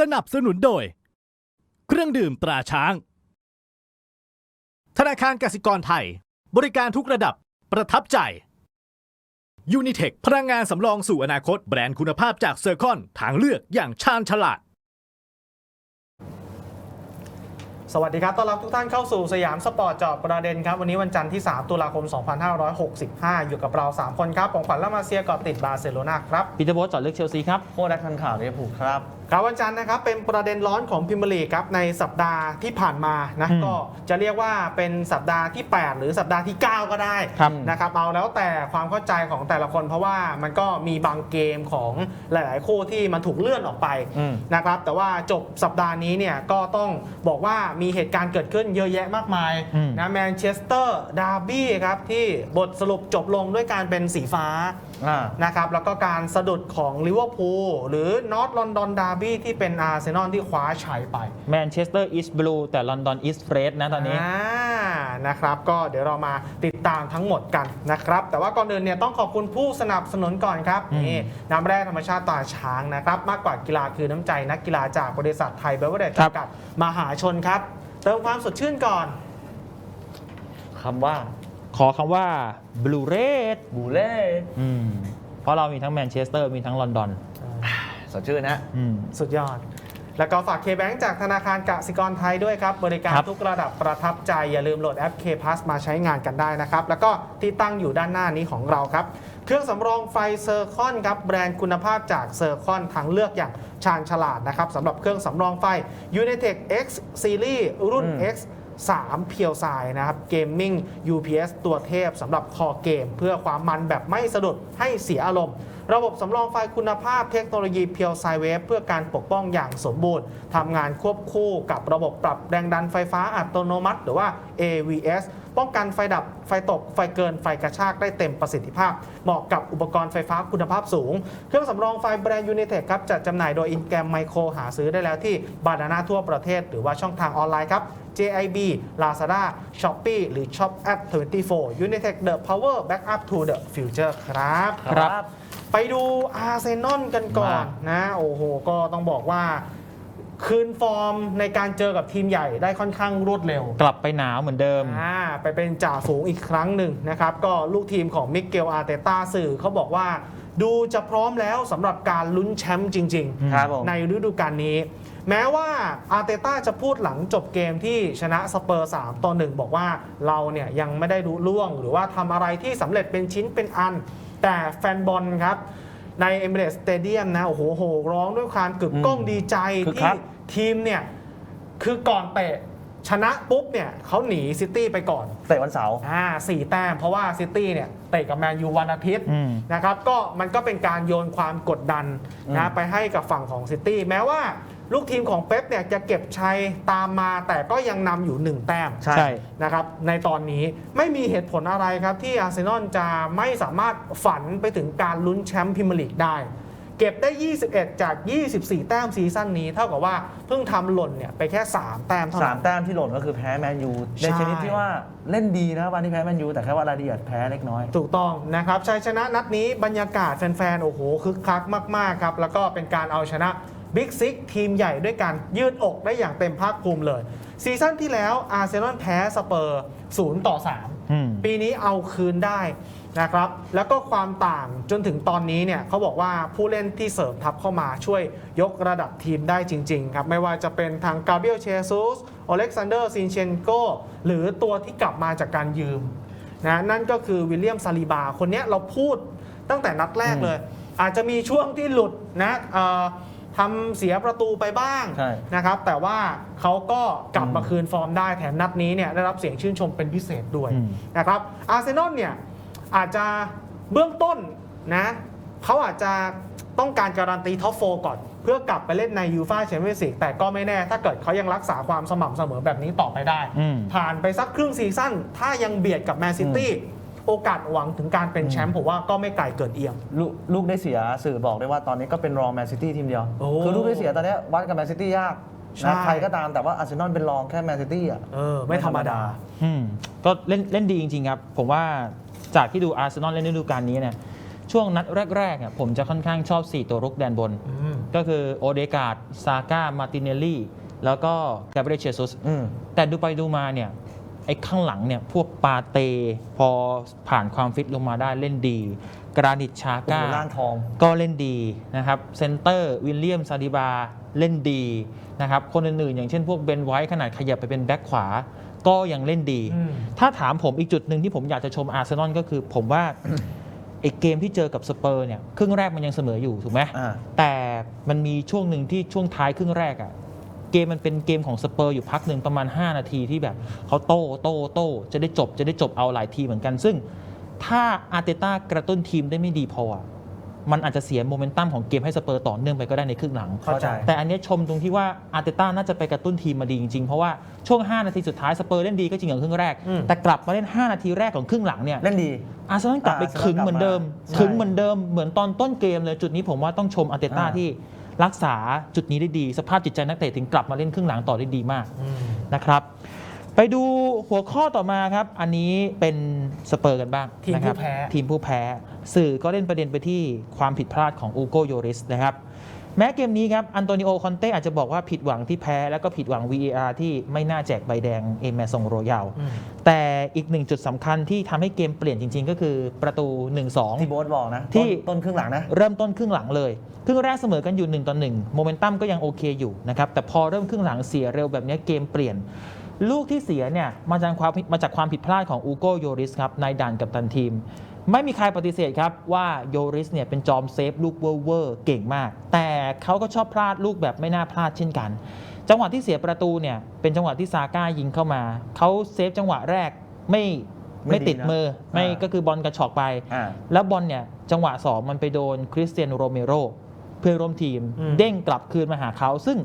สนับสนุนโดย เครื่องดื่มตราช้าง ธนาคารกสิกรไทย บริการทุกระดับประทับใจ Unitech พลังงานสำรองสู่อนาคตแบรนด์คุณภาพจากเซอร์คอนทางเลือกอย่างชาญฉลาด สวัสดีครับ ต้อนรับทุกท่านเข้าสู่สยามสปอร์ตเจอบประเด็นครับ วันนี้วันจันทร์ที่ 3 ตุลาคม 2565 อยู่กับเรา 3 คนครับ ของขวัญละมาเซียเกาะติดบาร์เซโลนาครับ ปีเตอร์โบสจอดเลือกเชลซีครับ โค้ดทันข่าวลิเวอร์พูลครับ ครับวันจันทร์นะครับเป็นประเด็นร้อนของพิมยร์ลีกครับในสัปดาห์ที่ผ่านมานะอืมก็จะเรียกว่าเป็นสัปดาห์ที่ 8 หรือสัปดาห์ที่ 9 ก็ได้ครับนะครับเอาแล้วแต่ความเข้าใจของแต่ละคน เพราะว่ามันก็มีบางเกมของหลาย ๆ คู่ที่มันถูกเลื่อนออกไปอืมนะครับแต่ว่าจบสัปดาห์นี้เนี่ยก็ต้องบอกว่ามีเหตุการณ์เกิดขึ้นเยอะแยะมากมายอืมนะแมนเชสเตอร์ดาร์บี้ครับที่บทสรุปจบลงด้วยการเป็นสีฟ้าอ่านะครับแล้วก็การสะดุดของลิเวอร์พูลหรือนอตลอนดอนดาร์บี้ที่เป็นอาร์เซนอลที่คว้าชัยไปแมนเชสเตอร์อีสต์บลูแต่ลอนดอนอีสต์เรดนะตอนนี้านะครับ ก็เดี๋ยวเรามาติดตามทั้งหมดกันนะครับ แต่ว่าก่อนอื่นเนี่ยต้องขอบคุณผู้สนับสนุนก่อนครับอืมนี่น้ำแร่ธรรมชาติตาช้างนะครับ มากกว่ากีฬาคือน้ำใจนักกีฬาจากบริษัทไทยเบเวอร์เดจจำกัดมหาชนครับ เติมความสดชื่นก่อนคำว่า ขอคำว่าบลูเรดบูเล่เพราะเรามีทั้งแมนเชสเตอร์มีทั้งลอนดอน สดชื่นนะอืมสุดยอด แล้วก็ฝาก K-Bank จากธนาคารกสิกรไทยด้วยครับ บริการครับ ทุกระดับประทับใจ อย่าลืมโหลดแอป K-Pass มาใช้งานกันได้นะครับ แล้วก็ที่ตั้งอยู่ด้านหน้านี้ของเราครับ เครื่องสำรองไฟเซอร์คอนครับ แบรนด์คุณภาพจากเซอร์คอนทางเลือกอย่างชาญฉลาดนะครับสำหรับเครื่องสำรองไฟ Unitech X Series รุ่น อืม X 3 เพียวไซนะครับเกมมิ่ง UPS ตัวเทพสำหรับคอเกม เพื่อความมันแบบไม่สะดุดให้เสียอารมณ์ ระบบสำรองไฟคุณภาพเทคโนโลยีเพียวไซเวฟเพื่อการปกป้องอย่างสมบูรณ์ทำงานควบคู่กับระบบปรับแรงดันไฟฟ้าอัตโนมัติ หรือว่า AVS ป้องกันไฟดับ ไฟตก ไฟเกิน ไฟกระชากได้เต็มประสิทธิภาพ เหมาะกับอุปกรณ์ไฟฟ้าคุณภาพสูง เครื่องสำรองไฟแบรนด์ยูนิเทคครับจัดจำหน่ายโดยอินแกรมไมโครหาซื้อได้แล้วที่บานาน่าทั่วประเทศ หรือว่าช่องทางออนไลน์ครับ JIB Lazada Shopee หรือ Shop App 24 Unitech The Power Backup to the Future ครับ ครับ ไปดูอาร์เซนอลกันก่อนนะ โอ้โห ก็ต้องบอกว่า คืนฟอร์มในการเจอกับทีมใหญ่ได้ค่อนข้างรวดเร็ว กลับไปหนาวเหมือนเดิมอ่าไปเป็นจ่าฝูงอีกครั้งหนึ่งนะครับ ก็ลูกทีมของมิเกลอาร์เตต้าสื่อเขาบอกว่า ดูจะพร้อมแล้วสำหรับการลุ้นแชมป์จริงๆครับผมในฤดูกาลนี้ แม้ว่าอาร์เตต้าจะพูดหลังจบเกมที่ชนะสเปอร์ 3 ต่อ 1 บอกว่าเราเนี่ยยังไม่ได้รู้ล่วง หรือว่าทำอะไรที่สำเร็จเป็นชิ้นเป็นอัน แต่แฟนบอลครับ ในเอมิเรสสเตเดียมนะ โอ้โหโหร้องด้วยความกึกก้องอืมดีใจคึกที่คักทีมเนี่ย คือก่อนเตะชนะปุ๊บเนี่ยเขาหนีซิตี้ไปก่อน เตะวันเสาร์ อ่าสี่แต้ม เพราะว่าซิตี้เนี่ย เตะกับแมนยูวันอาทิตย์อืมนะครับก็มันก็เป็นการโยนความกดดันอืนะมไปให้กับฝั่งของซิตี้แม้ว่าลูกทีมของเป๊ปเนี่ยจะเก็บชัยตามมาแต่ก็ยังนำอยู่ 1 แต้มใช่ใช่นะครับในตอนนี้ไม่มีเหตุผลอะไรครับที่อาร์เซนอลจะไม่สามารถฝันไปถึงการลุ้นแชมป์พรีเมียร์ลีกได้ เก็บได้ 21 จาก 24 แต้มซีซั่นนี้ เท่ากับว่าเพิ่งทำหล่นเนี่ยไปแค่ 3 แต้มเท่าสานั้มนแต้มที่หล่นก็คือแพ้แมนยูใช่ ในชนิดที่ว่าเล่นดีนะวันที่แพ้แมนยูแต่แค่ว่ารายละเอียดแพ้เล็กน้อย ถูกต้องนะครับชัยชนะนัดนี้บรรยากาศแฟนๆ โอ้โห คึกคักมาก ๆ ครับ แล้วก็เป็นการเอาชนะบิ๊กซิกทีมใหญ่ด้วยกันยืดอกได้อย่างเต็มภาคภูมิเลย ซีซั่นที่แล้วอาร์เซนอลแพ้สเปอร์ 0 ต่อ 3 อืม ปีนี้เอาคืนได้ นะครับแล้วก็ความต่างจนถึงตอนนี้เนี่ยเขาบอกว่าผู้เล่นที่เสริมทัพเข้ามาช่วยยกระดับทีมได้จริงๆครับไม่ว่าจะเป็นทางกาเบรียลเชซุสอเล็กซานเดอร์ซินเชนโกหรือตัวที่กลับมาจากการยืมนะนั่นก็คือวิลเลียมซาลิบา คนเนี้ยเราพูดตั้งแต่นัดแรกเลย อาจจะมีช่วงที่หลุดนะเอ่อทำเสียประตูไปบ้างใช่นะครับ แต่ว่าเขาก็กลับมาอืมคืนฟอร์มได้แถมนัดนี้เนี่ยได้รับเสียงชื่นชมเป็นพิเศษด้วยอืมนะครับอาร์เซนอลเนี่ย อาจจะเบื้องต้นนะเขาอาจจะต้องการการันตีท็อปโฟก่อน เพื่อกลับไปเล่นในยูฟาแชมเปี้ยนส์ลีกแต่ก็ไม่แน่ ถ้าเกิดเขายังรักษาความสม่ำเสมอแบบนี้ต่อไปได้ อืม ผ่านไปสักครึ่งซีซั่นถ้ายังเบียดกับแมนซิตี้โอกาสหวังถึงการเป็นแชมป์ผมว่าก็ไม่ไกลเกินเอียงลูกลูกได้เสียสื่อบอกได้ว่าตอนนี้ก็เป็นรองแมนซิตี้ทีมเดียว โอ้คือลูกได้เสียตอนเนี้ยวัดกับแมนซิตี้ยากใช่ นะใครก็ตามแต่ว่าอาร์เซนอลเป็นรองแค่แมนซิตี้อะ เออไม่ธรรมดา อืมก็เล่นเล่นดีจริงๆครับ ผมว่า จากที่ดูอาร์เซนอลเล่นฤดูกาลนี้เนี่ยช่วงนัดแรกๆเนี่ยผมจะค่อนข้างชอบ 4 ตัวรุกแดนบนอืมก็คือโอเดกาดซาก้ามาติเนลลี่ แล้วก็กาเบรียลเชซุสอืมแต่ดูไปดูมาเนี่ยไอ้ข้างหลังเนี่ยพวกปาเต พอผ่านความฟิตลงมาได้เล่นดี กรานิตชาโอ้โหก้าร่างทอง ก็เล่นดีนะครับเซนเตอร์วิลเลียมซาดิบาเล่นดีนะครับคนอื่นๆ อย่างเช่นพวกเบนไวท์ขนาดขยับไปเป็นแบ็คขวา ก็ยังเล่นดีอืมถ้าถามผมอีกจุดหนึ่งที่ผมอยากจะชมอาร์เซนอลก็คือผมว่าไอ้เกมที่เจอกับสเปอร์เนี่ยครึ่งแรกมันยังเสมออยู่ถูกไหมอ่าแต่มันมีช่วงหนึ่งที่ช่วงท้ายครึ่งแรกอะเกมมันเป็นเกมของสเปอร์อยู่พักหนึ่งประมาณ 5 นาทีที่แบบเขาโต้โต้โต้จะได้จบจะได้จบเอาหลายทีเหมือนกัน ซึ่งถ้าอาร์เตต้ากระตุ้นทีมได้ไม่ดีพออะ มันอาจจะเสียโมเมนตัมของเกมให้สเปอร์ต่อเนื่องไปก็ได้ในครึ่งหลัง เข้าใจ แต่อันเนี้ยชมตรงที่ว่าอาร์เตต้าน่าจะไปกระตุ้นทีมมาดีจริงๆ เพราะว่าช่วง 5 นาทีสุดท้ายสเปอร์เล่นดีก็จริงอย่างครึ่งแรก อืม แต่กลับมาเล่น 5 นาทีแรกของครึ่งหลังเนี่ยเล่นดี อาร์เซนอลกลับไปอาร์เซนอลขึงเหมือนเดิมกลับมาขึงเหมือนเดิมเหมือนตอนต้นเกมเลยจุดนี้ผมว่าต้องชมอาร์เตต้าอ่า ที่รักษาจุดนี้ได้ดี สภาพจิตใจนักเตะถึงกลับมาเล่นครึ่งหลังต่อได้ดีมากอืมนะครับ ไปดูหัวข้อต่อมาครับ อันนี้เป็นสเปอร์กันบ้างทีมนะคผู้รับแพ้ ทีมผู้แพ้ สื่อก็เล่นประเด็นไปที่ความผิดพลาดของอูโกโยริสนะครับ แม้เกมนี้ครับ อันโตนิโอคอนเต้อาจจะบอกว่าผิดหวังที่แพ้ แล้วก็ผิดหวัง VAR ที่ไม่น่าแจกใบแดงเอเมซงโรยัลอืม แต่อีกหนึ่งจุดสำคัญที่ทำให้เกมเปลี่ยนจริง ๆ ก็คือประตู 1-2 ที่โบ๊ทบอกนะที่ ต้นต้นครึ่งหลังนะ เริ่มต้นครึ่งหลังเลย ครึ่งแรกเสมอกันอยู่1ต่อ1โมเมนตัมก็ยังโอเคอยู่นะครับ แต่พอเริ่มครึ่งหลังเสียเร็วแบบนี้เกมเปลี่ยน ลูกที่เสียเนี่ยมาจากความมาจากความผิดพลาดของอูโกโยริสครับนายด่านกับตันทีม ไม่มีใครปฏิเสธครับว่าโยริสเนี่ยเป็นจอมเซฟลูกเวอร์เวอร์เก่งมาก แต่เขาก็ชอบพลาดลูกแบบไม่น่าพลาดเช่นกัน จังหวะที่เสียประตูเนี่ยเป็นจังหวะที่ซาก้ายิงเข้ามาเขาเซฟจังหวะแรกไม่ไม่ไม่ดีติดนะมือไม่อ่าก็คือบอลกระชอกไปอ่าแล้วบอลเนี่ยจังหวะ2มันไปโดนคริสเตียโนโรเมโรเพื่อนร่วมทีมอืมเด้งกลับคืนมาหาเขาซึ่ง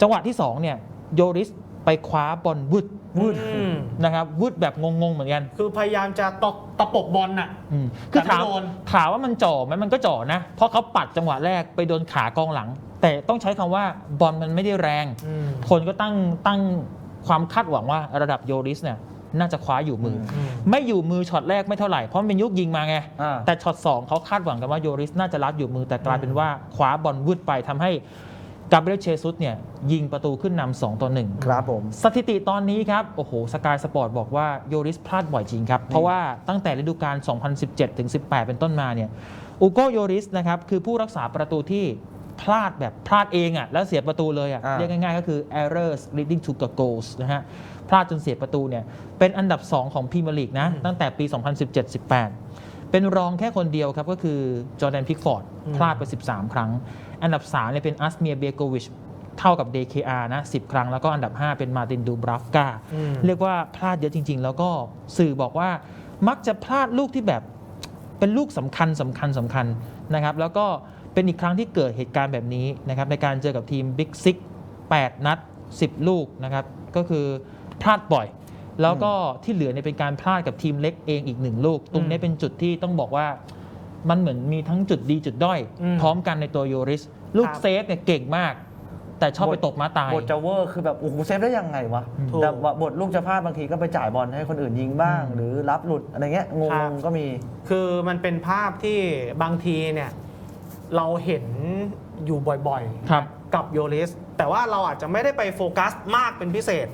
จังหวะที่2เนี่ยโยริส ไปคว้าบอลวืดอืม นะครับวืดแบบงงๆเหมือนกันคือพยายามจะตกตะปบบอลน่ะ อืมคือแต่ไม่ถามโดน ถามว่ามันจ่อไหมมันก็จ่อนะ เพราะเขาปัดจังหวะแรกไปโดนขากองหลัง แต่ต้องใช้คำว่าบอลมันไม่ได้แรงอืมคนก็ตั้งตั้งความคาดหวังว่าระดับโยริสเนี่ยน่าจะคว้าอยู่มือออืมไม่อยู่มือช็อตแรกไม่เท่าไหร่เพราะมันเป็นยุคยิงมาไง อ่า แต่ช็อต2เขาคาดหวังกันว่าโยริสน่าจะรับอยู่มือแต่กลายเป็นว่าคว้าบอลวืดไปทำให้ กาเบรียลเชซุสเนี่ยยิงประตูขึ้นนำ2ต่อ1ครับผม สถิติตอนนี้ครับ โอ้โหสกายสปอร์ตบอกว่าโยริสพลาดบ่อยจริงครับ เพราะว่าตั้งแต่ฤดูกาล 2017 ถึง 18 เป็นต้นมาเนี่ยอูโกโยริสนะครับ คือผู้รักษาประตูที่พลาดแบบพลาดเองอะ่ะแล้วเสียประตูเลยอะ่ะอ่าเรียกง่ายๆก็คือ errors leading to goals นะฮะพลาดจนเสียประตูเนี่ยเป็นอันดับ 2 ของพรีเมียร์ลีกนะตั้งแต่ปี 2017-18 เป็นรองแค่คนเดียวครับก็คือจอร์แดนพิกฟอร์ดอืมพลาดไป 13 ครั้ง อันดับ3เนี่ยเป็นอัสเมียเบโกวิชเท่ากับ DKR นะ 10 ครั้ง แล้วก็อันดับ 5 เป็นมาตินดูบราฟกาอืมเรียกว่าพลาดเยอะจริง ๆ แล้วก็สื่อบอกว่ามักจะพลาดลูกที่แบบเป็นลูกสำคัญสำคัญสำคัญนะครับ แล้วก็เป็นอีกครั้งที่เกิดเหตุการณ์แบบนี้นะครับ ในการเจอกับทีมบิ๊กซิก8นัด 10 ลูกนะครับ ก็คือพลาดบ่อย แล้วก็ที่เหลือเนี่ยเป็นการพลาดกับทีมเล็กเองอีกหนึ่งลูก ตรงนี้เป็นจุดที่ต้องบอกว่ามันเหมือนมีทั้งจุดดีจุดด้อยอืมพร้อมกันในตัวโยริส ลูกครับเซฟเนี่ยเก่งมาก แต่ชอบไปตกม้าตายบทจะเวอร์คือแบบโอ้โหเซฟได้ยังไงวะถูกแต่ว่าบทลูกจะพลาดบางทีก็ไปจ่ายบอลให้คนอื่นยิงบ้างอืมหรือรับหลุดอะไรเงี้ยงครับงๆก็มี คือมันเป็นภาพที่บางทีเนี่ยเราเห็นอยู่บ่อยๆครับกับโยลิสแต่ว่าเราอาจจะไม่ได้ไปโฟกัสมากเป็นพิเศษ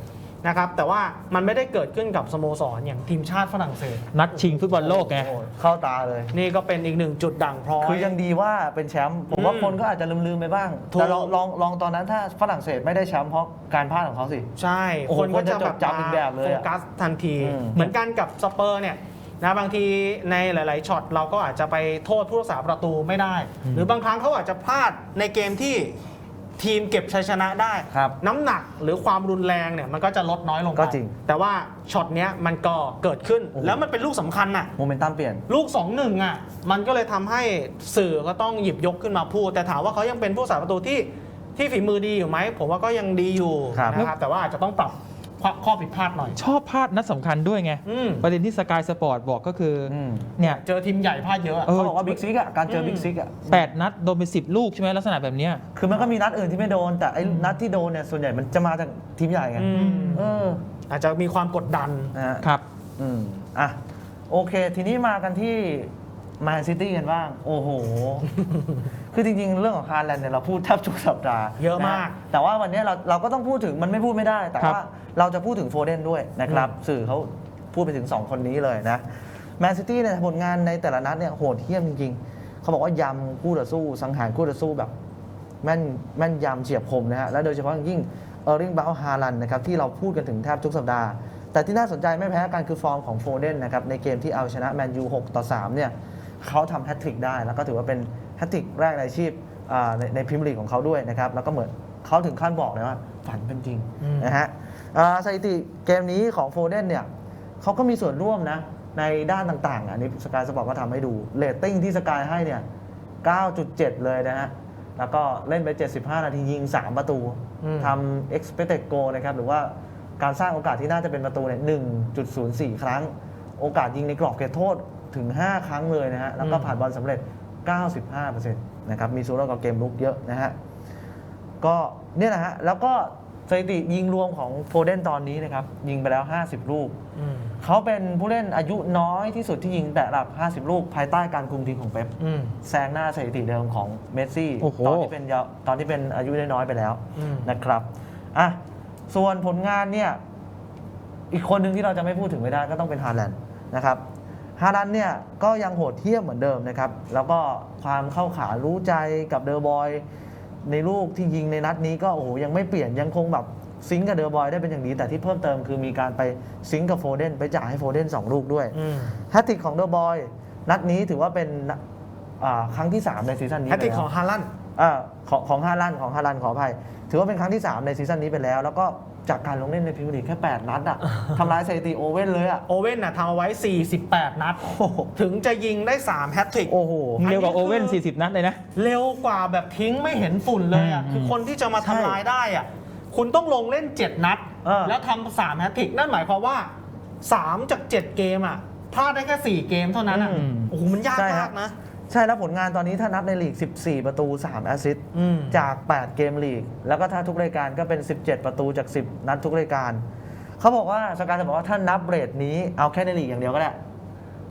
นะครับแต่ว่ามันไม่ได้เกิดขึ้นกับสโมสรอย่างทีมชาติฝรั่งเศส นัดชิงฟุตบอลโลกไง โอ้โหเข้าตาเลย นี่ก็เป็นอีกหนึ่งจุดด่างพร้อย คือยังดีว่าเป็นแชมป์ผมว่าอืมคนก็อาจจะลืมๆไปบ้าง ถูก แต่ลองลองลองตอนนั้นถ้าฝรั่งเศสไม่ได้แชมป์เพราะการพลาดของเขาสิ ใช่ โอ้โหคนก็จะคนจะจดจำอีกแบบเลยโฟอะกัสทันที อืม เหมือนกันกับสเปอร์เนี่ยนะบางทีในหลาย ๆช็อตเราก็อาจจะไปโทษผู้รักษาประตูไม่ได้อืมหรือบางครั้งเขาอาจจะพลาดในเกมที่ ทีมเก็บชัยชนะได้ ครับน้ำหนักหรือความรุนแรงเนี่ยมันก็จะลดน้อยลงไปก็จริง แต่ว่าช็อตเนี้ยมันก็เกิดขึ้นโอ้โหแล้วมันเป็นลูกสำคัญน่ะ โมเมนตัมเปลี่ยน ลูก 2 1 อะ มันก็เลยทำให้สื่อก็ต้องหยิบยกขึ้นมาพูด แต่ถามว่าเขายังเป็นผู้สาประตูที่ที่ฝีมือดีอยู่ไหม ผมว่าก็ยังดีอยู่ครับ นะครับ แต่ว่าอาจจะต้องปรับ ข้อข้อผิดพลาดหน่อย ชอบพลาดนัดสำคัญด้วยไง อืม ประเด็นที่สกายสปอร์ตบอกก็คืออม เนี่ยเจอทีมใหญ่พลาดเยอะอะเออเขาบอกว่าบิ๊กซิกอะ การเจอมบิ๊กซิกอะ แปดนัดโดนไปสิบลูกใช่ไหมลักษณะแบบเนี้ย คือมันก็มีนัดอื่นที่ไม่โดน แต่ไอ้นัดที่โดนเนี่ย ส่วนใหญ่มันจะมาจากทีมใหญ่ไงอืมเอออาจจะมีความกดดัน นะฮะครับ อืมอะ โอเค ทีนี้มากันที่แมนซิตี้กันบ้าง โอ้โห คือจริงๆ เรื่องของฮาแลนด์เนี่ยเราพูดแทบทุกสัปดาห์เยอะมากนแต่ว่าวันนี้เราเราก็ต้องพูดถึงมันไม่พูดไม่ได้ แต่ครับว่าเราจะพูดถึงโฟเดนด้วยนะครับ สื่อเขาพูดไปถึง 2 คนนี้เลยนะแมนซิตี้เนี่ยผลงานในแต่ละนัดเนี่ยโหดเหี้ยมจริงๆ เขาบอกว่ายำคู่ต่อสู้ สังหารคู่ต่อสู้แบบแม่นแม่นยำเฉียบคมนะฮะและโดยเฉพาะอย่างยิ่งเออร์ริงบาฮาลันนะครับที่เราพูดกันถึงแทบทุกสัปดาห์ แต่ที่น่าสนใจไม่แพ้กันคือฟอร์มของโฟเดนนะครับในเกมที่เอาชนะแมนยู6ต่อ3เนี่ย เขาทำแฮตทริกได้ แล้วก็ถือว่าเป็นแฮตทริกแรกในอาชีพอ่าในในพรีเมียร์ลีกของเขาด้วยนะครับ แล้วก็เหมือนเขาถึงขั้นบอกเลยว่า ฝันเป็นจริงอืม นะฮะอ่าสถิติเกมนี้ของโฟเดนเนี่ยเขาก็มีส่วนร่วมนะในด้านต่างๆอันนี้สกายสปอร์ตก็ทำให้ดูเรตติ้งที่สกายให้เนี่ย 9.7 เลยนะฮะ แล้วก็เล่นไป 75 นาทียิง 3 ประตูอืม ทำ expected goal นะครับ หรือว่าการสร้างโอกาสที่น่าจะเป็นประตูเนี่ย1.04 ครั้ง โอกาสยิงในกรอบเขตโทษ ถึง 5 ครั้งเลยนะฮะ แล้วก็ผ่านบอลสำเร็จ 95%นะครับ มีส่วนร่วมกับเกมลุกเยอะนะฮะ ก็เนี่ยนะฮะ แล้วก็สถิติยิงรวมของโฟเดนตอนนี้นะครับ ยิงไปแล้ว 50 ลูกอืมเขาเป็นผู้เล่นอายุน้อยที่สุดที่ยิงแต่ระดับ 50 ลูก ภายใต้การคุมทีมของเป๊ปอืมแซงหน้าสถิติเดิมของเมสซี่โอ้โหตอนที่เป็นเยาว์ตอนที่เป็นอายุน้อยๆไปแล้วอืมนะครับ อะ ส่วนผลงานเนี่ย อีกคนหนึ่งที่เราจะไม่พูดถึงไม่ได้ก็ต้องเป็นฮาแลนด์นะครับ ฮาแลนด์เนี่ยก็ยังโหดเที่ยมเหมือนเดิมนะครับ แล้วก็ความเข้าขารู้ใจกับเดอร์บอยในลูกที่ยิงในนัดนี้ก็โอ้โหยังไม่เปลี่ยนยังคงแบบซิงก์กับเดอร์บอยได้เป็นอย่างดี แต่ที่เพิ่มเติมคือมีการไปซิงก์กับโฟเดนไปจ่ายให้โฟเดนสองลูกด้วยอืมแฮตติกของเดอะบอยนัดนี้ถือว่าเป็นอ่าครั้งที่ 3 ในซีซั่นนี้แฮตติกไปขแล้อวงฮาลันด์อ่าของของฮาลันของฮาลันขออภัยถือว่าเป็นครั้งที่ 3 ในซีซั่นนี้ไปแล้ว แล้วก็ จากการลงเล่นในพรีเมียร์ลีกแค่ 8 นัดอะทำลายสถิติโอเว่นเลยอะโอเว่นน่ะทำเอาไว้ 48 นัดโอ้โหถึงจะยิงได้ 3 แฮตทริก โอ้โห เร็วกว่าอัโอนนี้คือเว่น 40 นัดเลยนะ เร็วกว่าแบบทิ้งไม่เห็นฝุ่นเลยอะอืมคือคนที่จะมาใช่ทำลายได้อะ คุณต้องลงเล่น 7 นัดเออแล้วทำสามแฮตทริก นั่นหมายความว่า 3 จาก 7 เกมอะพลาดได้แค่ 4 เกมเท่านั้นอะอืมโอ้โห มันยากใช่ฮะมากนะ ใช่แล้วผลงานตอนนี้ถ้านับในลีก 14 ประตู 3 แอสซิสต์อืมจาก 8 เกมลีก แล้วก็ถ้าทุกรายการก็เป็น 17 ประตูจาก 10 นัดทุกรายการ เขาบอกว่าสกายจะบอกว่าถ้านับเรทนี้เอาแค่ในลีกอย่างเดียวก็ได้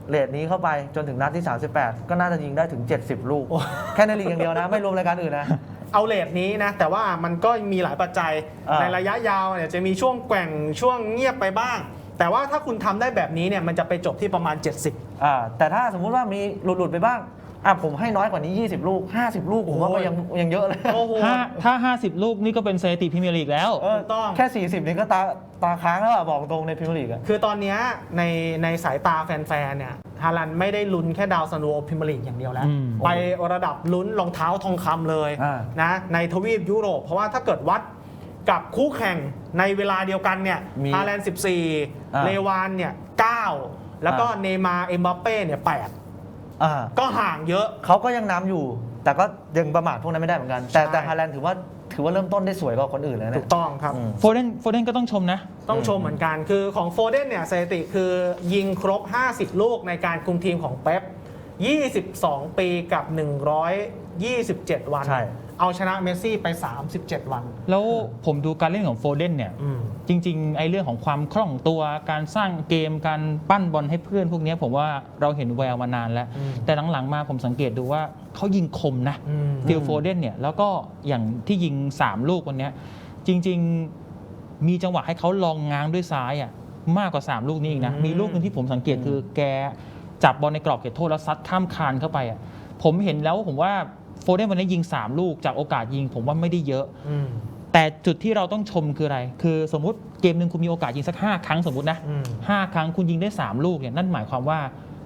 เรทนี้เข้าไปจนถึงนัดที่ 38 ก็น่าจะยิงได้ถึง 70 ลูกโอ้แค่ในลีกอย่างเดียวนะไม่รวมรายการอื่นนะ เอาเลทนี้นะ แต่ว่ามันก็มีหลายปัจจัยอ่า ในระยะยาวเนี่ยจะมีช่วงแกว่งช่วงเงียบไปบ้าง แต่ว่าถ้าคุณทำได้แบบนี้เนี่ยมันจะไปจบที่ประมาณ 70 อ่าแต่ถ้าสมมุติว่ามีหลุดๆไปบ้าง อะผมให้น้อยกว่านี้ 20 ลูก 50 ลูกผมว่าก็ยังยังเยอะเลยโอ้โห ถ้าถ้า 50 ลูกนี่ก็เป็นสถิติพรีเมียร์ลีกแล้ว เออถูกต้อง แค่ 40 นี่ก็ตาตาค้างแล้วอะบอกตรงในพรีเมียร์ลีกอะคือตอนเนี้ยในในสายตาแฟนๆ เนี่ยฮาลันไม่ได้ลุ้นแค่ดาวซันโวพรีเมียร์ลีกอย่างเดียวแล้ว อืม ไประดับลุ้นรองเท้าทองคำเลยอ่านะในทวีปยุโรป เพราะว่าถ้าเกิดวัดกับคู่แข่งในเวลาเดียวกันเนี่ยมีฮาแลนด์อ่า14เลวานเนี่ย9แล้วก็อ่าเนย์มาร์เอ็มบัปเป้เนี่ย อ่า8ก็ห่างเยอะ เขาก็ยังนำอยู่ แต่ก็ยังประมาทพวกนั้นไม่ได้เหมือนกัน แต่ใช่ แต่ฮาแลนด์ถือว่าถือว่าเริ่มต้นได้สวยกว่าคนอื่นแล้วถูเนี่ย กต้องครับ อืม โฟเดนโฟเดนก็ต้องชมนะ ต้องชมเหมือนกันคือของโฟเดนเนี่ยสถิติคือยิงครบ 50 ลูกในการคุมทีมของเป๊ป22 ปีกับ 127 วัน ใช่ เอาชนะเมสซี่ไป 37 วัน แล้วผมดูการเล่นของโฟเดนเนี่ย อืม จริงๆไอ้เรื่องของความคล่องตัวการสร้างเกมการปั้นบอลให้เพื่อนพวกเนี้ยผมว่าเราเห็นแววมานานแล้ว อืม แต่หลังๆมาผมสังเกตดูว่าเขายิงคมนะ อืม ฟิลโฟเดนเนี่ยแล้วก็อย่างที่ยิง 3 ลูกวันเนี้ยจริงๆมีจังหวะให้เขาลองง้างด้วยซ้ายอะมากกว่า 3 ลูกนี้อีกนะ อืม มีลูกหนึงที่ผมสังเกตคือแกจับบอลในกรอบเขตโทษแล้วซัดข้ามคานเข้าไปอะผมเห็นแล้วผมว่า โฟเดนวันนี้ยิง 3 ลูกจากโอกาสยิงผมว่าไม่ได้เยอะอืมแต่จุดที่เราต้องชมคืออะไร คือสมมติเกมหนึ่งคุณมีโอกาสยิงสัก 5 ครั้งสมมตินะอืมห้าครั้งคุณยิงได้ 3 ลูกเนี่ยนั่นหมายความว่า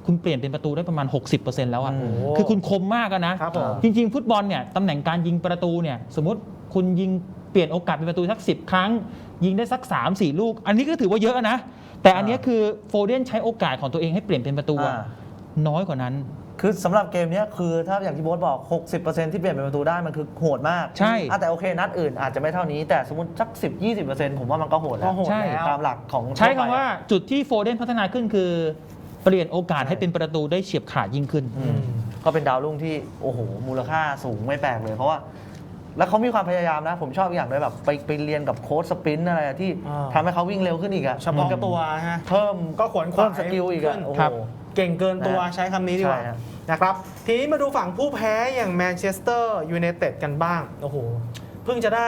คุณเปลี่ยนเป็นประตูได้ประมาณ 60%แล้วอะโอ้โหคือคุณคมมากอะนะครับผมจริง ๆ ฟุตบอลเนี่ยตำแหน่งการยิงประตูเนี่ยสมมติคุณยิงเปลี่ยนโอกาสเป็นประตูสัก 10 ครั้ง ยิงได้สัก 3 4 ลูก อันนี้ก็ถือว่าเยอะนะ แต่อันเนี้ยคือโฟเดนใช้โอกาสของตัวเองให้เปลี่ยนเป็นประตูอะอ่าน้อยกว่านั้น คือสำหรับเกมเนี้ยคือถ้าอย่างที่โบ๊ทบอก 60%ที่เปลี่ยนเป็นประตูได้มันคือโหดมากใช่อะแต่โอเคนัดอื่นอาจจะไม่เท่านี้แต่สมมติสัก 10-20%ผมว่ามันก็โหดแล้ก็วโหดใช่ แล้ว ตามหลักของใช้ทั่คำไปว่าจุดที่โฟเดนพัฒนาขึ้นคือ เปลี่ยนโอกาสให้เป็นประตูได้เฉียบขาดยิ่งขึ้น อืมก็เป็นดาวรุ่งที่โอ้โหมูลค่าสูงไม่แปลกเลย เพราะว่า แล้วเขามีความพยายามนะ ผมชอบอีกอย่างด้วยแบบไปไปเรียนกับโค้ชสปรินต์อะไรอะที่อ่า ทำให้เขาวิ่งเร็วขึ้นอีกอะเฉพาะตัวฮะ เพิ่มก็ขวนขวายเพิ่มสกิลอีกอะขึ้น โอ้โหครับ เก่งเกินตัวนะใช้คำนี้ดีกว่าใช่ฮะนะครับทีนี้มาดูฝั่งผู้แพ้อย่างแมนเชสเตอร์ยูไนเต็ดกันบ้างโอ้โหเพิ่งจะได้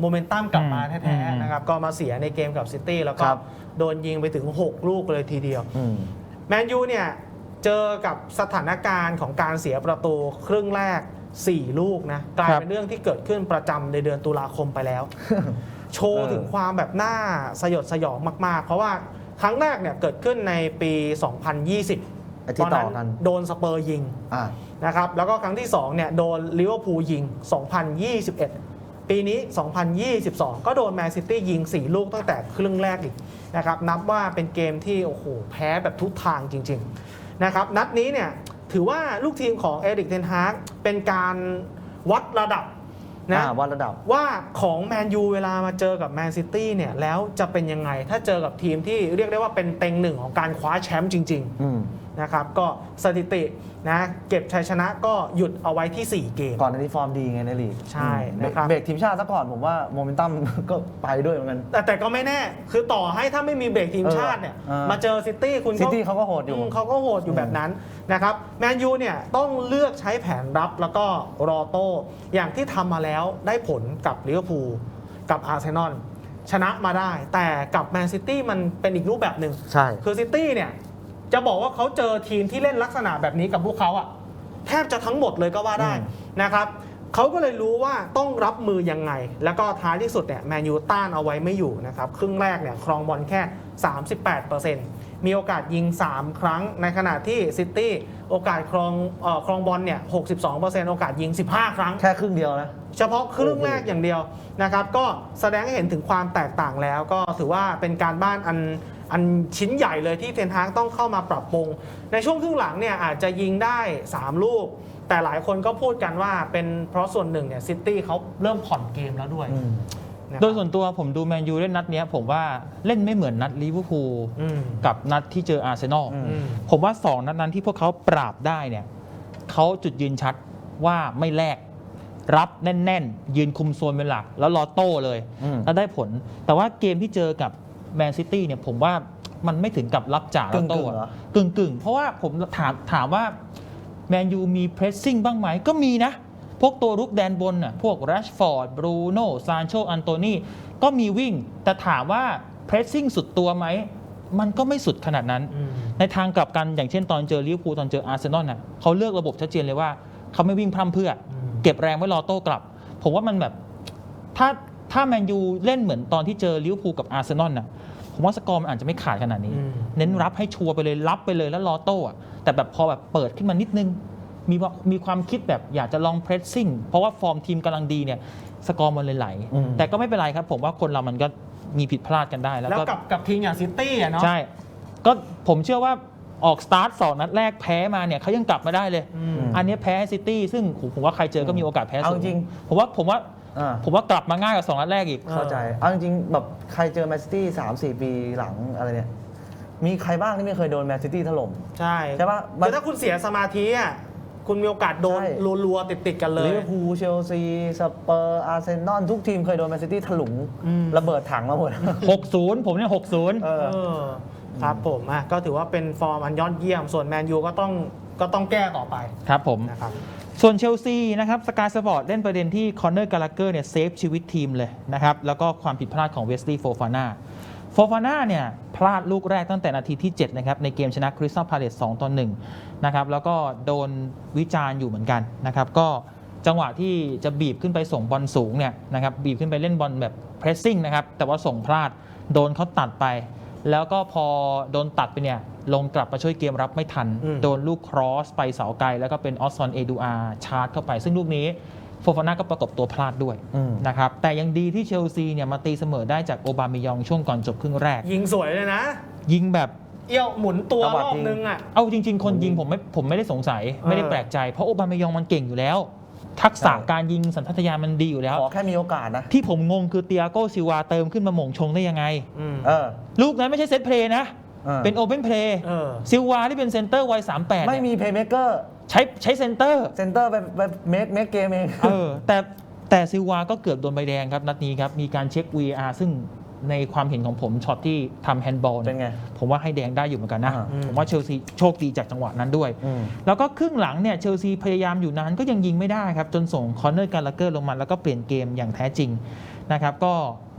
โมเมนตัมกลับมาอืมแท้อืมๆนะครับก็มาเสียในเกมกับซิตี้แล้วก็ครับ โดนยิงไปถึง 6 ลูกเลยทีเดียว อืม แมนยูเนี่ย เจอกับสถานการณ์ของการเสียประตูครึ่งแรก 4 ลูกนะ กลายครับเป็นเรื่องที่เกิดขึ้นประจำในเดือนตุลาคมไปแล้ว โชว์เออถึงความแบบน่าสยดสยองมาก ๆ เพราะว่า ครั้งแรกเนี่ยเกิดขึ้นในปี 2020ไอ้ที่ต่อกันโดนสเปอร์ยิงอ่านะครับแล้วก็ครั้งที่2เนี่ยโดนลิเวอร์พูลยิง 2021 ปีนี้ 2022 ก็โดนแมนซิตี้ยิง 4 ลูกตั้งแต่ครึ่งแรกอีกนะครับนับว่าเป็นเกมที่โอ้โหแพ้แบบทุกทางจริงๆนะครับนัดนี้เนี่ยถือว่าลูกทีมของเอริกเทนฮากเป็นการวัดระดับ นะอ่าวัดระดับว่าของแมนยูเวลามาเจอกับแมนซิตี้เนี่ยแล้วจะเป็นยังไงถ้าเจอกับทีมที่เรียกได้ว่าเป็นเต็งหนึ่งของการคว้าแชมป์จริงๆอืมนะครับก็สถิติ นะเก็บชัยชนะก็หยุดเอาไว้ที่ 4 เกม ก่อนในนี้ฟอร์มดีไงในลีกใช่อืมนะครับ เบรกทีมชาติซะก่อนผมว่าโมเมนตัมก็ไปด้วยเหมือนกัน แต่แต่ก็ไม่แน่ คือต่อให้ถ้าไม่มีเบรกทีมชาติเนี่ยเออมาเจอซิตี้คุณซิตี้เขาก็โหดอยู่มเขาก็โหดอยู่แบบนั้นนะครับแมนยูเนี่ยต้องเลือกใช้แผนรับแล้วก็รอโต้อย่างที่ทำมาแล้วได้ผลกับลิเวอร์พูลกับอาร์เซนอลชนะมาได้ แต่กับแมนซิตี้มันเป็นอีกรูปแบบหนึ่งใช่คือซิตี้เนี่ย จะบอกว่าเขาเจอทีมที่เล่นลักษณะแบบนี้กับพวกเขาอะแทบจะทั้งหมดเลยก็ว่าได้อืมนะครับเขาก็เลยรู้ว่าต้องรับมือยังไง แล้วก็ท้ายที่สุดเนี่ยแมนยูต้านเอาไว้ไม่อยู่นะครับ ครึ่งแรกเนี่ยครองบอลแค่ 38% มีโอกาสยิง 3 ครั้ง ในขณะที่ซิตี้โอกาสครองเอ่อครองบอลเนี่ย 62%โอกาสยิง 15 ครั้ง แค่ครึ่งเดียวนะ เฉพาะครึ่งแรกอย่างเดียวนะครับ ก็แสดงให้เห็นถึงความแตกต่างแล้ว ก็ถือว่าเป็นการบ้านอันอันชิ้นใหญ่เลยที่เทนฮากต้องเข้ามาปรับปรุง ในช่วงครึ่งหลังเนี่ยอาจจะยิงได้ 3 ลูก แต่หลายคนก็พูดกันว่าเป็นเพราะส่วนหนึ่งเนี่ยซิตี้เขาเริ่มผ่อนเกมแล้วด้วย อืมนะครับ โดยส่วนตัวผมดูแมนยูเล่นนัดเนี้ยผมว่าเล่นไม่เหมือนนัดลิเวอร์พูลอืมกับนัดที่เจออาร์เซนอลอืมอืมผมว่า 2 นัดนั้นที่พวกเขาปราบได้เนี่ยเขาจุดยืนชัดว่าไม่แลกรับแน่น ๆ ยืนคุมโซนเป็นหลัก แล้วรอโต้เลยอืมแล้วได้ผล แต่ว่าเกมที่เจอกับแมนซิตี้เนี่ยผมว่ามันไม่ถึงกับรับจ่าแล้วโต้กึ่งๆเหรอกึ่งกึ่งๆเพราะว่าผมถามถามว่าแมนยูมีเพรสซิ่งบ้างไหมก็มีนะ พวกตัวรุกแดนบนน่ะพวกแรชฟอร์ดบรูโน่ซานโชอันโตนีก็มีวิ่ง แต่ถามว่าเพรสซิ่งสุดตัวไหม มันก็ไม่สุดขนาดนั้นอืมในทางกลับกันอย่างเช่นตอนเจอลิเวอร์พูลตอนเจออาร์เซนอลน่ะเขาเลือกระบบชัดเจนเลยว่า เขาไม่วิ่งพร่ำเพรื่ออมเก็บแรงไว้รอโต้กลับ ผมว่ามันแบบ ถ้าถ้าแมนยูเล่นเหมือนตอนที่เจอลิเวอร์พูลกับอาร์เซนอลน่ะผมว่าสกอร์มันอาจจะไม่ขาดขนาดนี้อืมเน้นรับให้ชัวร์ไปเลยรับไปเลยแล้วรอโต้อะแต่แบบพอแบบเปิดขึ้นมานิดนึง มีว่ามีความคิดแบบอยากจะลองเพรสซิ่งเพราะว่าฟอร์มทีมกำลังดีเนี่ยสกอร์มันเลยไหล อืม แต่ก็ไม่เป็นไรครับ ผมว่าคนเรามันก็มีผิดพลาดกันได้แล้วแล้วก็ กับกับทีมอย่างซิตี้อะเนาะ ใช่ ก็ผมเชื่อว่าออกสตาร์ทสองนัดแรกแพ้มาเนี่ยเขายังกลับมาได้เลย อืม อันนี้แพ้ซิตี้ซึ่งผมผมว่าใครเจอก็มีโอกาสแพ้เอาสูงจริง ผมว่าผมว่าอ่า ผมว่ากลับมาง่ายกว่าสองนัดแรกอีกเออเข้าใจ เอาจริงๆแบบใครเจอแมนซิตี้สามสี่ปีหลังอะไรเนี่ย มีใครบ้างที่ไม่เคยโดนแมนซิตี้ถล่ม ใช่ใช่ปะมัน คือถ้าคุณเสียสมาธิอะ คุณมีโอกาสโดนใช่ รัวๆติดๆกันเลย ลิเวอร์พูลเชลซีสเปอร์อาร์เซนอลทุกทีมเคยโดนแมนซิตี้ถลุงอืม ระเบิดถังมาหมด 60 ผมเนี่ย60 เออ เออครับผมอะก็ถือว่าเป็นฟอร์มอันยอดเยี่ยม ส่วนแมนยูก็ต้องก็ต้องแก้ต่อไปครับผม นะครับ ส่วนเชลซีนะครับสกายสปอร์ตเล่นประเด็นที่คอนเนอร์กาลาเกอร์เนี่ยเซฟชีวิตทีมเลยนะครับ แล้วก็ความผิดพลาดของเวสลีย์โฟฟาน่า โฟฟาน่าเนี่ยพลาดลูกแรกตั้งแต่นาทีที่ 7 นะครับ ในเกมชนะคริสตัลพาเลต2ต่อ1นะครับ แล้วก็โดนวิจารณ์อยู่เหมือนกันนะครับ ก็จังหวะที่จะบีบขึ้นไปส่งบอลสูงเนี่ยนะครับ บีบขึ้นไปเล่นบอลแบบเพรสซิ่งนะครับ แต่ว่าส่งพลาดโดนเขาตัดไป แล้วก็พอโดนตัดไปเนี่ย ลงกลับมาช่วยเกมรับไม่ทันอืมโดนลูกครอสไปเสาไกล แล้วก็เป็นออสซอนเอดูอาชาร์จเข้าไป ซึ่งลูกนี้ โฟฟาน่าก็ประกบตัวพลาดด้วยอืมนะครับแต่ยังดีที่เชลซีเนี่ยมาตีเสมอได้จากโอบามายองช่วงก่อนจบครึ่งแรก ยิงสวยเลยนะ ยิงแบบเอี้ยวหมุนตัวจังหรวะอบยิงนึงอะเอาจริง ๆ คนยิงผมไม่ผมไม่ได้สงสัยไม่ได้เออแปลกใจเพราะโอบามายองมันเก่งอยู่แล้ว ทักษะใช่การยิงสัญชาตญาณมันดีอยู่แล้วขอแค่มีโอกาสนะ ที่ผมงงคือเตียโกซิวาเติมขึ้นมาหม่งชงได้ยังไงอืมเออลูกนั้นไม่ใช่เซตเพลย์นะเออเป็นโอเ n นเพลย์เออซิลวาที่เป็นเซนเตอร์วัย38 ไม่มีเพย์เม k เกอร์ ใช้ใช้เซนเตอร์เซนเตอร์ไปไปเมคเมคเกมเองเออแต่แต่ซิลวาก็เกือบโดนใบแดงครับนัดนี้ครับมีการเช็ค VR ซึ่งในความเห็นของผมช็อตที่ทำแฮนด์บอลเป็นไง ผมว่าให้แดงได้อยู่เหมือนกันนะอ่าผมว่าเชลซีโชคดีจากจังหวะนั้นด้วยอืมแล้วก็ครึ่งหลังเนี่ยเชลซีพยายามอยู่นานก็ยังยิงไม่ได้ครับ จนส่งคอนเนอร์การ์ลเกอร์ลงมาแล้วก็เปลี่ยนเกมอย่างแท้จริงนะครับก็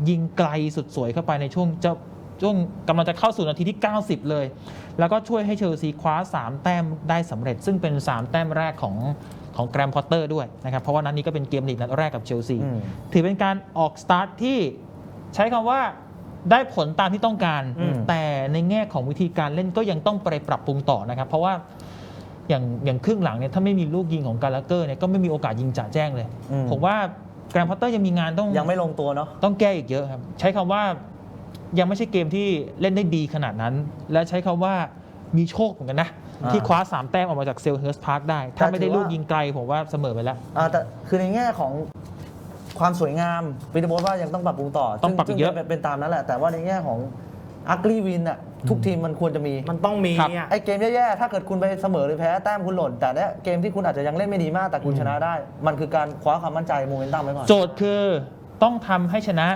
ยิงไกลสุดสวยเข้าไปในช่วงจะ ช่วงกำลังจะเข้าสู่นาทีที่ 90 เลย แล้วก็ช่วยให้เชลซีคว้า 3 แต้มได้สำเร็จ ซึ่งเป็น 3 แต้มแรกของของแกรมพอตเตอร์ด้วยนะครับเพราะว่านัดนี้ก็เป็นเกมลีกนัดแรกกับเชลซีอืมถือเป็นการออกสตาร์ทที่ใช้คำว่าได้ผลตามที่ต้องการอืมแต่ในแง่ของวิธีการเล่นก็ยังต้องไปปรับปรุงต่อนะครับ เพราะว่าอย่างอย่างครึ่งหลังเนี่ยถ้าไม่มีลูกยิงของการ์ลเกอร์เนี่ยก็ไม่มีโอกาสยิงจ่าแจ้งเลยอืมผมว่าแกรมพอตเตอร์ยังมีงานต้องยังไม่ลงตัวเนาะต้องแก้อีกเยอะครับ ใช้คำว่า ยังไม่ใช่เกมที่เล่นได้ดีขนาดนั้น และใช้คำว่ามีโชคเหมือนกันนะอ่าที่คว้า 3 แต้มออกมาจากเซลเฮิร์สพาร์คได้ ถ้าไม่ได้ลูกยิงไกล ผมว่าเสมอไปแล้วอ่าแต่คือในแง่ของความสวยงามปีเตอร์โบสว่ายังต้องปรับปรุงต่อต้องปรับซึ่เยอะซึ่ป็นเป็นตามนั้นแหละ แต่ว่าในแง่ของอักลีวินอะทุกทีมมันควรจะมีมันต้องมีครับอะไอ้เกมแย่ๆ ถ้าเกิดคุณไปเสมอหรือแพ้แต้มคุณหล่น แต่เนี้ยเกมที่คุณอาจจะยังเล่นไม่ดีมากแต่คุณชนะได้ มันคือการคว้าความมั่นใจโมเมนตัมไว้ก่อนโจทย์คือต้องทำให้ชนะ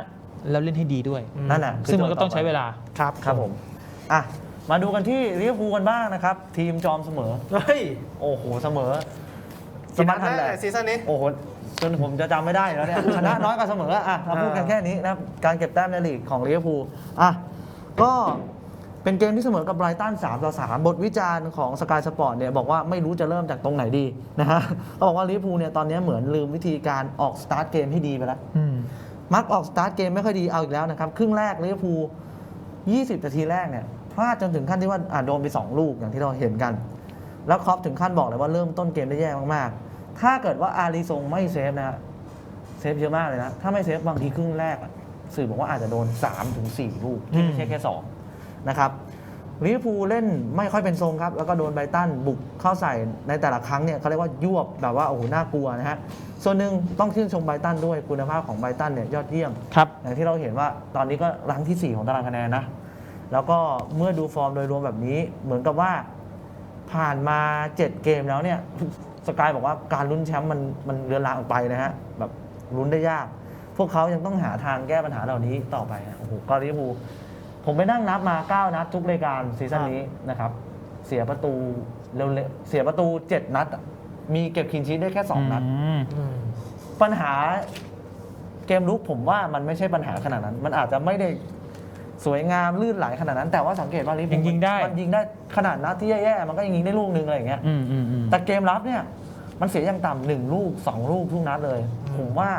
แล้วเล่นให้ดีด้วย นั่นแหละคืซึ่งมันโจทก็ต้องใช้เวลา ครับครับผมอะมาดูกันที่ลิเวอร์พูลกันบ้างนะครับ ทีมจอมเสมอ เฮ้ย โอ้โห เสมอกี่นัดทัแล้วแหละในซีซั่นนี้ โอ้โห จนผมจะจำไม่ได้แล้วเนี่ย ชนะน้อยกว่าเสมออะเราพูดกันแค่นี้นะครับ การเก็บแต้มในลีกของลิเวอร์พูลอะก็เป็นเกมที่เสมอกับไบรตัน3ต่อ3บทวิจารณ์ของสกายสปอร์ตเนี่ยบอกว่าไม่รู้จะเริ่มจากตรงไหนดีนะฮะเขาบอกว่าลิเวอร์พูลเนี่ยตอนนี้เหมือนลืมวิธีการออกสตาร์ทเกมให้ดีไปแล้วอื มักออกสตาร์ทเกมไม่ค่อยดีเอาอีกแล้วนะครับ ครึ่งแรกลิเวอร์พูล20 นาทีแรกเนี่ยพลาดจนถึงขั้นที่ว่าโดนไป 2 ลูกอย่างที่เราเห็นกัน แล้วครอปถึงขั้นบอกเลยว่าเริ่มต้นเกมได้แย่มากๆ ถ้าเกิดว่าอารีซงไม่เซฟนะเซฟเยอะมากเลยนะ ถ้าไม่เซฟบางทีครึ่งแรกสื่อบอกว่าอาจจะโดน3-4ถึง4ลูกที่ไม่ใช่แค่2นะครับ ลิเวอร์พูลเล่นไม่ค่อยเป็นทรงครับ แล้วก็โดนไบตันบุกเข้าใส่ในแต่ละครั้งเนี่ยเขาเรียกว่ายวบแบบว่าโอ้โหน่ากลัวนะฮะส่วนหนึ่งต้องชื่นชมไบตันด้วยคุณภาพของไบตันเนี่ยยอดเยี่ยมครับอย่างที่เราเห็นว่าตอนนี้ก็รั้งที่ 4 ของตารางคะแนนนะ แล้วก็เมื่อดูฟอร์มโดยรวมแบบนี้ เหมือนกับว่าผ่านมา 7 เกมแล้วเนี่ยสกายบอกว่าการลุ้นแชมป์มันมันเรือนรางออกไปนะฮะแบบลุ้นได้ยาก พวกเขายังต้องหาทางแก้ปัญหาเหล่านี้ต่อไปนะโอ้โหก็ลิเวอร์พูล ผมไปนั่งนับมา 9 นัดทุกรายการซีซั่นนี้นะครับ เสียประตูเร็วๆเสียประตู 7 นัดอะมีเก็บคินชีสได้แค่ 2 นัดอืมปัญหาเกมลุกผมว่ามันไม่ใช่ปัญหาขนาดนั้น มันอาจจะไม่ได้สวยงามลื่นไหลขนาดนั้น แต่ว่าสังเกตว่าลิเวอร์พูลยังยิงได้มันยิงได้ขนาดนัดที่แย่ๆมันก็ยังยิงได้ลูกนึงอะไรอย่างเงี้ยอืมอืมอืมแต่เกมรับเนี่ย มันเสียอย่างต่ำหนึ่งลูกสองลูกทุกนัดเลย ผมว่า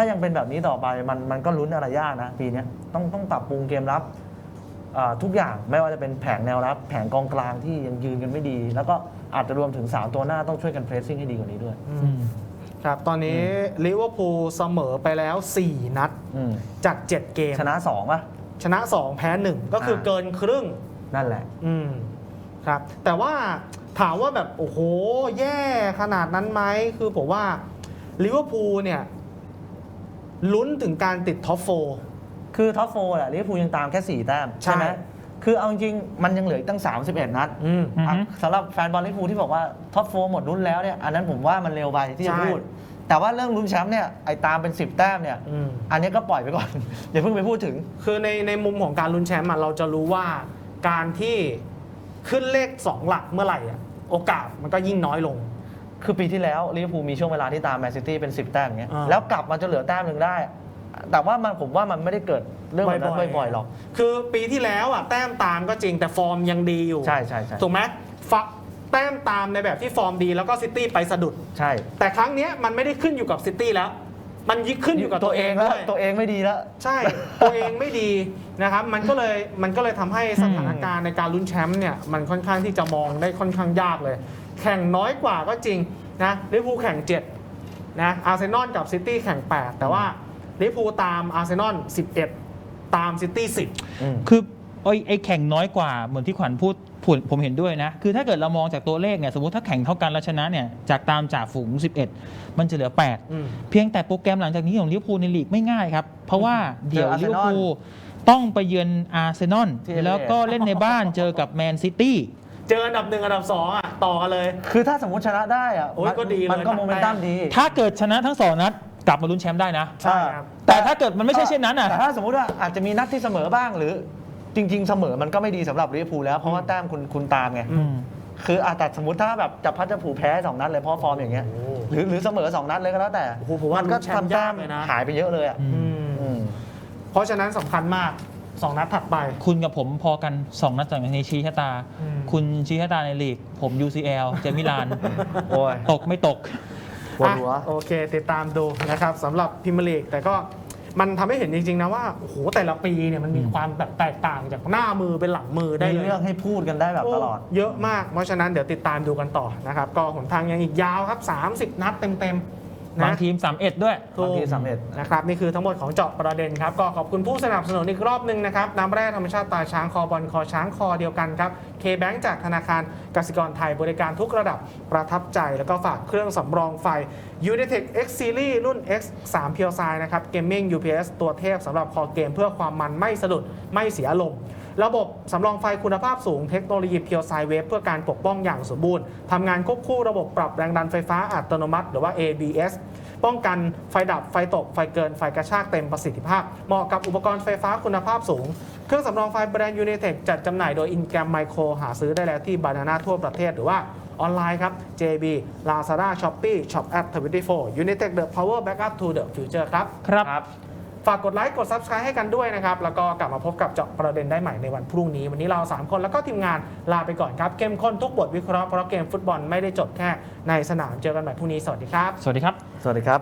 ถ้ายังเป็นแบบนี้ต่อไปมันมันก็ลุ้นอะไรยากนะปีเนี้ยต้องต้องปรับปรุงเกมรับอ่าทุกอย่างไม่ว่าจะเป็นแผงแนวรับ แผงกองกลางที่ยังยืนกันไม่ดี แล้วก็อาจจะรวมถึงสามตัวหน้าต้องช่วยกันเพรสซิ่งให้ดีกว่านี้ด้วยอืมครับ ตอนนี้ลิเวอร์พูลเสมอไปแล้ว 4 นัดอืมจาก 7 เกม ชนะสองป่ะ ชนะ 2 แพ้ 1 ก็คืออาเกินครึ่งนั่นแหละ อืมครับ แต่ว่าถามว่าแบบ โอ้โห แย่ขนาดนั้นไหม คือผมว่าลิเวอร์พูลเนี่ย ลุ้นถึงการติดท็อปโฟร์คือท็อปโฟร์แหละลิเวอร์พูลยังตามแค่ 4 แต้มใช่ใช่ไหมคือเอาจริงๆมันยังเหลืออีกตั้ง 31 นัดอืมอืมอะสำหรับแฟนบอลลิเวอร์พูลที่บอกว่าท็อปโฟร์หมดรุ่นแล้วเนี่ยอันนั้นผมว่ามันเร็วไปที่จะใช่พูด แต่ว่าเรื่องลุ้นแชมป์เนี่ยไอ้ตามเป็น 10 แต้มเนี่ยอืมอันนี้ก็ปล่อยไปก่อนอย่าเพิ่งไปพูดถึง คือในในมุมของการลุ้นแชมป์อะเราจะรู้ว่าการที่ขึ้นเลข 2 หลักเมื่อไหร่อะโอกาสมันก็ยิ่งน้อยลง คือปีที่แล้วลิเวอร์พูลมีช่วงเวลาที่ตามแมนซิตี้เป็น 10 แต้มอย่างเงี้ยอ่า แล้วกลับมาจะเหลือแต้มหนึ่งได้ แต่ว่ามันผมว่ามันไม่ได้เกิดเรื่องแบบนั้นบ่อยๆบ่อยๆหรอก คือปีที่แล้วอะแต้มตามก็จริงแต่ฟอร์มยังดีอยู่ ใช่ใช่ใช่ถูกไหมฟะแต้มตามในแบบที่ฟอร์มดีแล้วก็ซิตี้ไปสะดุด ใช่แต่ครั้งเนี้ยมันไม่ได้ขึ้นอยู่กับซิตี้แล้ว มันยิ่งขึ้นอยู่กับตัวเองแล้วด้วยตัวเองไม่ดีแล้ว ใช่ ตัวเองไม่ดีนะครับ มันก็เลยมันก็เลยทำให้สถานการณ์ในการลุ้นแชมป์เนี่ยมันค่อนข้างที่จะมองได้ค่อนข้างยากเลย แข่งน้อยกว่าก็จริงนะลิเวอร์พูลแข่ง 7 นะอาร์เซนอลกับซิตี้แข่ง 8 แต่ว่าลิเวอร์พูลตามอาร์เซนอล11 ตามซิตี้10อืมคือไอ้ไอ้แข่งน้อยกว่าเหมือนที่ขวัญพูดผมผมเห็นด้วยนะ คือถ้าเกิดเรามองจากตัวเลขเนี่ยสมมติถ้าแข่งเท่ากันแล้วชนะเนี่ยจากตามจากฝูง 11 มันจะเหลืออืม8เพียงแต่โปรแกรมหลังจากนี้ของลิเวอร์พูลในลีกไม่ง่ายครับ เพราะว่าเดี๋ยวเจอลิเวอร์ Arsenal พูลต้องไปเยือนอาร์เซนอลที่ Emirates แล้วก็เล่นในบ้านเจอกับแมนซิตี้ เจออันดับหนึ่งอันดับสองอะต่อกันเลย คือถ้าสมมติชนะได้อะโอ้ยมันก็ดีเลยมันก็นะโมเมนตัมดีถ้าเกิดชนะทั้งสองนัดกลับมาลุ้นแชมป์ได้นะ ใช่ครับ แต่ถ้าเกิดมันไม่ใช่เช่นนั้นอะ แต่ถ้าสมมติว่าอาจจะมีนัดที่เสมอบ้างหรือ จริง ๆ เสมอมันก็ไม่ดีสำหรับลิเวอร์พูลแล้วเพราะว่าแต้มคุณคุณตามไง อืม คืออาจจะสมมติถ้าแบบจับพัดจะผูแพ้สองนัดเลยเพราะฟอร์มอย่างเงี้ย โอ้หรือหรือเสมอสองนัดเลยก็แล้วแต่โอ้โหผมว่ามันก็ลุ้นแชมป์ทำแต้ยากมเลยนะ หายไปเยอะเลยอะอือืมอืม เพราะฉะนั้นสำคัญมาก 2นัดถัดไป คุณกับผมพอกัน 2 นัดจากในชี้ชะตา อืม คุณชี้ชะตาในลีก ผม UCL เจมิลาน โอ้ยตกไม่ตก ปวดหัว อะโอเคติดตามดูนะครับสำหรับพิมยร์ลีก แต่ก็มันทำให้เห็นจริง ๆ นะว่าโอ้โหแต่ละปีเนี่ยมันมีความแบบแตกต่างจากหน้ามือเป็นหลังมือได้มีเลยเรื่องให้พูดกันได้แบบตลอด โเยอะมาก เพราะฉะนั้นเดี๋ยวติดตามดูกันต่อนะครับ ก็หนทางยังอีกยาวครับ 30 นัดเต็ม ๆ นะบางทีม 31 ด้วยถูกบางทีสำเร็จนะครับนี่คือทั้งหมดของเจาะประเด็นครับก็ขอบคุณผู้สนับสนุนอีกรอบหนึ่งนะครับน้ำแร่ธรรมชาติตาช้างคอบอลคอช้างคอเดียวกันครับ K-Bank จากธนาคารกสิกรไทยบริการทุกระดับประทับใจ แล้วก็ฝากเครื่องสำรองไฟ Unitech X Series รุ่น X 3 p u r e s i นะครับ Gaming UPS ตัวเทพสำหรับคอเกมเพื่อความมันไม่สะดุดไม่เสียอารมณ์ ระบบสำรองไฟคุณภาพสูงเทคโนโลยีเพียวไซเวฟเพื่อการปกป้องอย่างสมบูรณ์ทำงานควบคู่ระบบปรับแรงดันไฟฟ้าอัตโนมัติ หรือว่า ABS ป้องกันไฟดับไฟตก ไฟเกินไฟกระชากเต็มประสิทธิภาพ เหมาะกับอุปกรณ์ไฟฟ้าคุณภาพสูง เครื่องสำรองไฟแบรนด์ยูนิเทคจัดจำหน่ายโดย Ingram Micro หาซื้อได้แล้วที่บานาน่าทั่วประเทศหรือว่าออนไลน์ครับ JB Lazada Shopee Shop at 24 Unitech the power backup to the future ครับ ครับ ฝากกดไลค์กด Subscribe ให้กันด้วยนะครับ แล้วก็กลับมาพบกับเจาะประเด็นได้ใหม่ในวันพรุ่งนี้ วันนี้เรา 3 คนแล้วก็ทีมงานลาไปก่อนครับเข้มข้นทุกบทวิเคราะห์เพราะเกมฟุตบอลไม่ได้จบแค่ในสนามเจอกันใหม่พรุ่งนี้สวัสดีครับ สวัสดีครับ สวัสดีครับ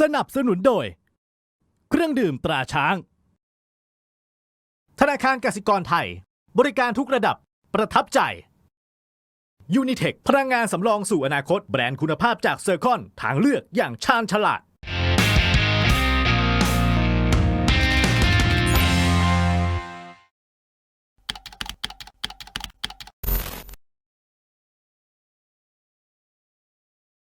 สนับสนุนโดย เครื่องดื่มตราช้าง ธนาคารกสิกรไทย บริการทุกระดับประทับใจ ยูนิเทคพลังงานสำรองสู่อนาคตแบรนด์คุณภาพจากเซอร์คอน ทางเลือกอย่างชาญฉลาด